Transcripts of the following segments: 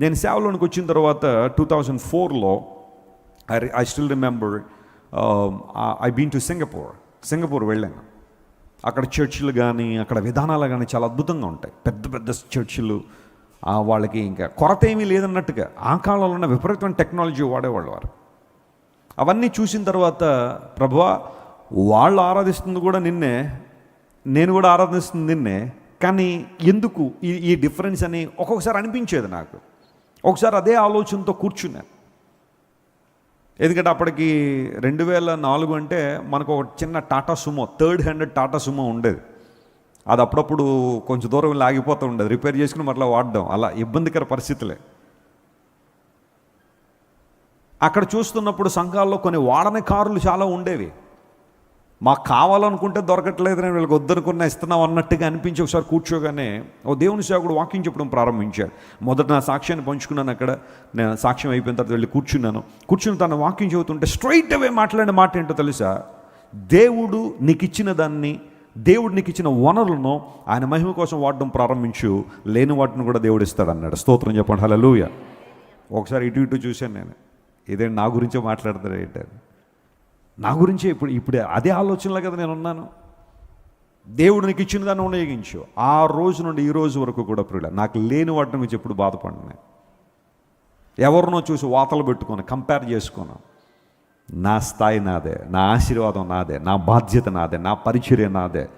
నేను సేవలోనికి వచ్చిన తర్వాత టూ థౌజండ్ ఫోర్లో I I still remember I been to Singapore Singapore వెళ్ళాను. అక్కడ చర్చిలు కానీ అక్కడ విధానాలు కానీ చాలా అద్భుతంగా ఉంటాయి. పెద్ద పెద్ద చర్చిలు వాళ్ళకి ఇంకా కొరత ఏమీ లేదన్నట్టుగా. ఆ కాలంలో ఉన్న విపరీతమైన టెక్నాలజీ వాడేవాళ్ళు వారు. అవన్నీ చూసిన తర్వాత ప్రభువా వాళ్ళు ఆరాధిస్తుంది కూడా నిన్నే నేను కూడా ఆరాధిస్తుంది నిన్నే కానీ ఎందుకు ఈ ఈ డిఫరెన్స్ అని ఒక్కొక్కసారి అనిపించేది నాకు. ఒకసారి అదే ఆలోచనతో కూర్చున్నాను ఎందుకంటే అప్పటికి రెండు వేల నాలుగు అంటే మనకు ఒక చిన్న Tata Sumo third handed Tata Sumo ఉండేది. అది అప్పుడప్పుడు కొంచెం దూరం లాగిపోతూ ఆగిపోతూ ఉండేది. రిపేర్ చేసుకుని మరలా వాడడం అలా ఇబ్బందికర పరిస్థితులే. అక్కడ చూస్తున్నప్పుడు సంఘాల్లో కొన్ని వాడని కార్లు చాలా ఉండేవి. మాకు కావాలనుకుంటే దొరకట్లేదు నేను వీళ్ళకి వద్దనుకున్న ఇస్తున్నాం అన్నట్టుగా అనిపించి ఒకసారి కూర్చోగానే ఓ దేవుని సేవకుడు వాకింగ్ చెప్పడం ప్రారంభించాడు. మొదట నా సాక్ష్యాన్ని పంచుకున్నాను అక్కడ. నేను సాక్ష్యం అయిపోయిన తర్వాత వెళ్ళి కూర్చున్నాను. కూర్చుని తన వాకింగ్ చెబుతుంటే స్ట్రైట్ అవే మాట్లాడిన మాట ఏంటో తెలుసా? దేవుడు నీకు ఇచ్చిన దాన్ని దేవుడు నీకు ఇచ్చిన వనరులను ఆయన మహిమ కోసం వాడడం ప్రారంభించు. లేని వాటిని కూడా దేవుడు ఇస్తాడు అన్నాడు స్తోత్రం చెప్పండి. హలో ఒకసారి ఇటు ఇటు చూశాను నేను. ఇదే నా గురించే మాట్లాడతాడు ఏంటని? నా గురించే ఇప్పుడు ఇప్పుడు అదే ఆలోచనలో కదా నేను ఉన్నాను దేవుడు నీకు ఇచ్చిన దాన్ని ఉపయోగించు. ఆ రోజు నుండి ఈ రోజు వరకు కూడా ప్రియుల నాకు లేని వాటిని గురించి ఎప్పుడు బాధపడినా ఎవరినో చూసి వాతలు పెట్టుకొని కంపేర్ చేసుకున్నాను నా స్థాయి నాదే నా ఆశీర్వాదం నాదే నా బాధ్యత నాదే నా పరిచర్య నాదే.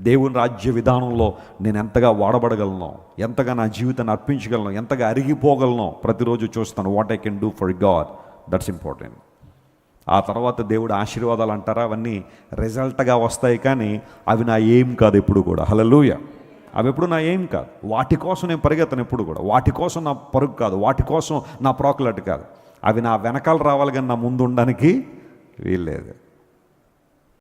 దేవుని రాజ్య విధానంలో నేను ఎంతగా వాడబడగలను ఎంతగా నా జీవితాన్ని అర్పించగలను ఎంతగా అరిగిపోగలను ప్రతిరోజు చూస్తాను. What I can do for God that's important ఆ తర్వాత దేవుడు ఆశీర్వాదాలు అంటారా? అవన్నీ రిజల్ట్గా వస్తాయి కానీ అవి నా ఏం కాదు ఎప్పుడు కూడా. హలలుయ అవి ఎప్పుడు నా ఏం కాదు. వాటి కోసం నేను పరిగెత్తను ఎప్పుడు కూడా. వాటి కోసం నా పరుగు కాదు. వాటి కోసం నా ప్రోకలట్ కాదు. అవి నా వెనకాల రావాలి కానీ నా ముందు ఉండడానికి వీల్లేదు.